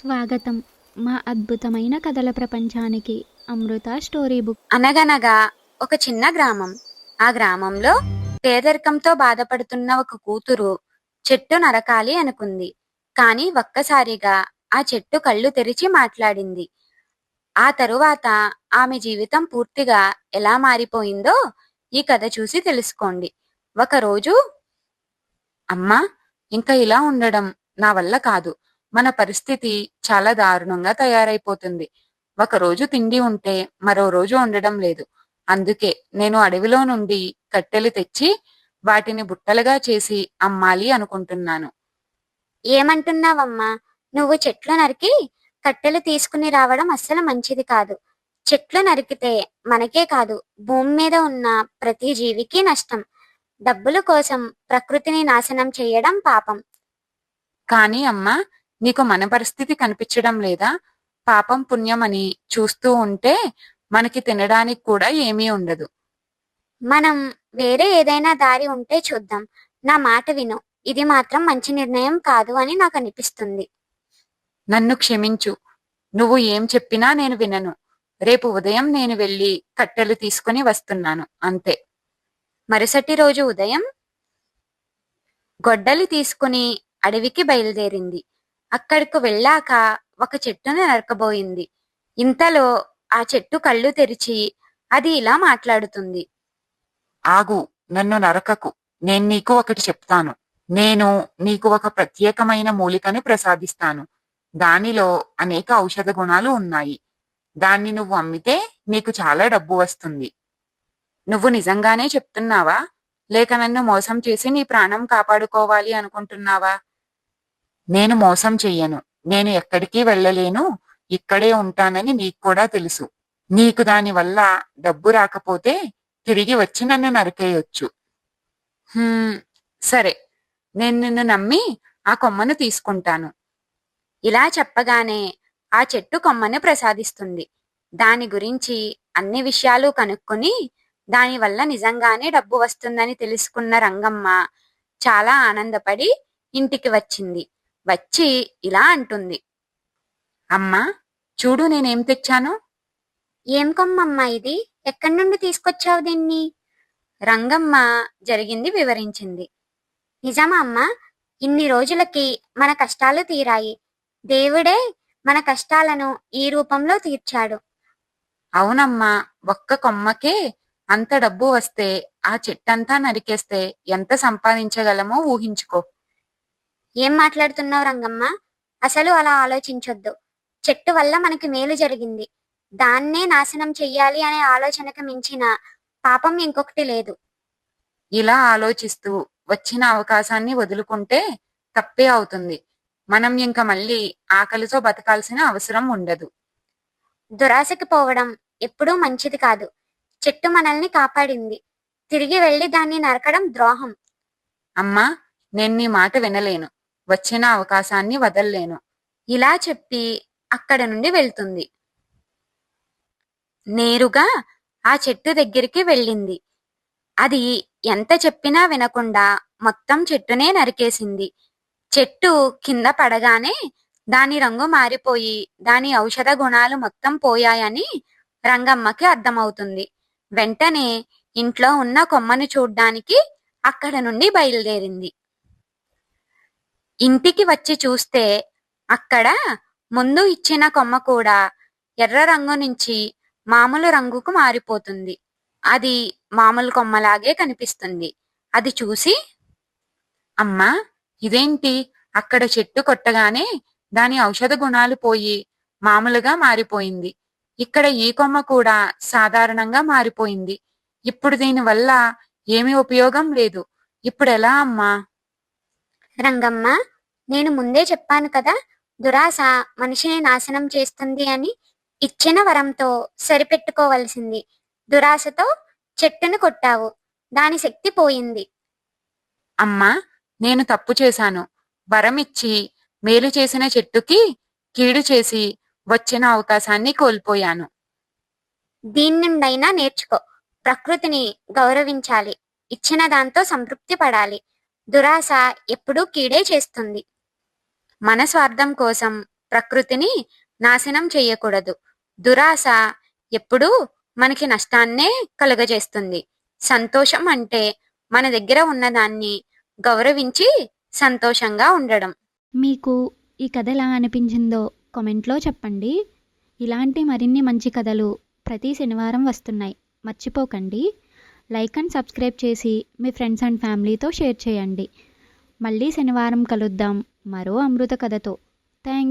స్వాగతం. మా అద్భుతమైన కథల ప్రపంచానికి అమృత స్టోరీ బుక్. అనగనగా ఒక చిన్న గ్రామం. ఆ గ్రామంలో పేదరికంతో బాధపడుతున్న ఒక కూతురు చెట్టు నరకాలి అనుకుంది. కాని ఒక్కసారిగా ఆ చెట్టు కళ్ళు తెరిచి మాట్లాడింది. ఆ తరువాత ఆమె జీవితం పూర్తిగా ఎలా మారిపోయిందో ఈ కథ చూసి తెలుసుకోండి. ఒకరోజు అమ్మా ఇంకా ఇలా ఉండడం నా వల్ల కాదు. మన పరిస్థితి చాలా దారుణంగా తయారైపోతుంది. ఒక రోజు తిండి ఉంటే మరో రోజు ఉండడం లేదు. అందుకే నేను అడవిలో నుండి కట్టెలు తెచ్చి వాటిని బుట్టలుగా చేసి అమ్మాలి అనుకుంటున్నాను. ఏమంటున్నావమ్మా? నువ్వు చెట్లు నరికి కట్టెలు తీసుకుని రావడం అస్సలు మంచిది కాదు. చెట్లు నరికితే మనకే కాదు భూమి మీద ఉన్న ప్రతి జీవికి నష్టం. డబ్బుల కోసం ప్రకృతిని నాశనం చేయడం పాపం. కానీ అమ్మా నీకు మన పరిస్థితి కనిపించడం లేదా? పాపం పుణ్యం అని చూస్తూ ఉంటే మనకి తినడానికి కూడా ఏమీ ఉండదు. మనం వేరే ఏదైనా దారి ఉంటే చూద్దాం. నా మాట విను. ఇది మాత్రం మంచి నిర్ణయం కాదు అని నాకు అనిపిస్తుంది. నన్ను క్షమించు. నువ్వు ఏం చెప్పినా నేను వినను. రేపు ఉదయం నేను వెళ్ళి కట్టెలు తీసుకుని వస్తున్నాను. అంతే. మరుసటి రోజు ఉదయం గొడ్డలి తీసుకుని అడవికి బయలుదేరింది. అక్కడికి వెళ్ళాక ఒక చెట్టును నరకబోయింది. ఇంతలో ఆ చెట్టు కళ్ళు తెరిచి అది ఇలా మాట్లాడుతుంది. ఆగు నన్ను నరకకు. నేను నీకు ఒకటి చెప్తాను. నేను నీకు ఒక ప్రత్యేకమైన మూలికను ప్రసాదిస్తాను. దానిలో అనేక ఔషధ గుణాలు ఉన్నాయి. దాన్ని నువ్వు అమ్మితే నీకు చాలా డబ్బు వస్తుంది. నువ్వు నిజంగానే చెప్తున్నావా? లేక నన్ను మోసం చేసి నీ ప్రాణం కాపాడుకోవాలి అనుకుంటున్నావా? నేను మోసం చెయ్యను. నేను ఎక్కడికి వెళ్ళలేను. ఇక్కడే ఉంటానని నీకు కూడా తెలుసు. నీకు దాని వల్ల డబ్బు రాకపోతే తిరిగి వచ్చి నన్ను నరికేయొచ్చు. సరే. నేను నిన్ను నమ్మి ఆ కొమ్మను తీసుకుంటాను. ఇలా చెప్పగానే ఆ చెట్టు కొమ్మను ప్రసాదిస్తుంది. దాని గురించి అన్ని విషయాలు కనుక్కొని దాని వల్ల నిజంగానే డబ్బు వస్తుందని తెలుసుకున్న రంగమ్మ చాలా ఆనందపడి ఇంటికి వచ్చింది. వచ్చి ఇలా అంటుంది. అమ్మా చూడు నేనేం తెచ్చాను? ఏం కొమ్మమ్మ ఇది? ఎక్కడి నుండి తీసుకొచ్చావు దీన్ని? రంగమ్మ జరిగింది వివరించింది. నిజమా అమ్మ ఇన్ని రోజులకి మన కష్టాలు తీరాయి. దేవుడే మన కష్టాలను ఈ రూపంలో తీర్చాడు. అవునమ్మా ఒక్క కొమ్మకే అంత డబ్బు వస్తే ఆ చెట్టంతా నరికేస్తే ఎంత సంపాదించగలమో ఊహించుకో. ఏం మాట్లాడుతున్నావు రంగమ్మ? అసలు అలా ఆలోచించొద్దు. చెట్టు వల్ల మనకి మేలు జరిగింది. దాన్నే నాశనం చెయ్యాలి అనే ఆలోచనకు మించిన పాపం ఇంకొకటి లేదు. ఇలా ఆలోచిస్తూ వచ్చిన అవకాశాన్ని వదులుకుంటే తప్పే అవుతుంది. మనం ఇంక మళ్ళీ ఆకలితో బతకాల్సిన అవసరం ఉండదు. దురాశకి పోవడం ఎప్పుడూ మంచిది కాదు. చెట్టు మనల్ని కాపాడింది. తిరిగి వెళ్ళి దాన్ని నరకడం ద్రోహం. అమ్మా నేను నీ మాట వినలేను. వచ్చిన అవకాశాన్ని వదల్లేను. ఇలా చెప్పి అక్కడ నుండి వెళ్తుంది. నేరుగా ఆ చెట్టు దగ్గరికి వెళ్ళింది. అది ఎంత చెప్పినా వినకుండా మొత్తం చెట్టునే నరికేసింది. చెట్టు కింద పడగానే దాని రంగు మారిపోయి దాని ఔషధ గుణాలు మొత్తం పోయాయని రంగమ్మకి అర్థమవుతుంది. వెంటనే ఇంట్లో ఉన్న కొమ్మను చూడ్డానికి అక్కడ నుండి బయలుదేరింది. ఇంటికి వచ్చి చూస్తే అక్కడ ముందు ఇచ్చిన కొమ్మ కూడా ఎర్ర రంగు నుంచి మామూలు రంగుకు మారిపోతుంది. అది మామూలు కొమ్మలాగే కనిపిస్తుంది. అది చూసి అమ్మా ఇదేంటి? అక్కడ చెట్టు కొట్టగానే దాని ఔషధ గుణాలు పోయి మామూలుగా మారిపోయింది. ఇక్కడ ఈ కొమ్మ కూడా సాధారణంగా మారిపోయింది. ఇప్పుడు దీని వల్ల ఏమీ ఉపయోగం లేదు. ఇప్పుడు ఎలా అమ్మా? రంగమ్మ నేను ముందే చెప్పాను కదా దురాశ మనిషిని నాశనం చేస్తుంది అని ఇచ్చిన వరంతో సరిపెట్టుకోవలసింది. దురాశతో చెట్టును కొట్టావు దాని శక్తి పోయింది. అమ్మా నేను తప్పు చేశాను. వరం ఇచ్చి మేలు చేసిన చెట్టుకి కీడు చేసి వచ్చిన అవకాశాన్ని కోల్పోయాను. దీని నుండైనా నేర్చుకో. ప్రకృతిని గౌరవించాలి. ఇచ్చిన దాంతో సంతృప్తి పడాలి. దురాశ ఎప్పుడూ కీడే చేస్తుంది. మన స్వార్థం కోసం ప్రకృతిని నాశనం చేయకూడదు. దురాశ ఎప్పుడూ మనకి నష్టాన్నే కలుగజేస్తుంది. సంతోషం అంటే మన దగ్గర ఉన్నదాన్ని గౌరవించి సంతోషంగా ఉండడం. మీకు ఈ కథ ఎలా అనిపించిందో కామెంట్లో చెప్పండి. ఇలాంటి మరిన్ని మంచి కథలు ప్రతి శనివారం వస్తున్నాయి. మర్చిపోకండి. లైక్ అండ్ సబ్స్క్రైబ్ చేసి మీ ఫ్రెండ్స్ అండ్ ఫ్యామిలీతో షేర్ చేయండి. మళ్ళీ శనివారం కలుద్దాం. మరో అమృత కథతో. థ్యాంక్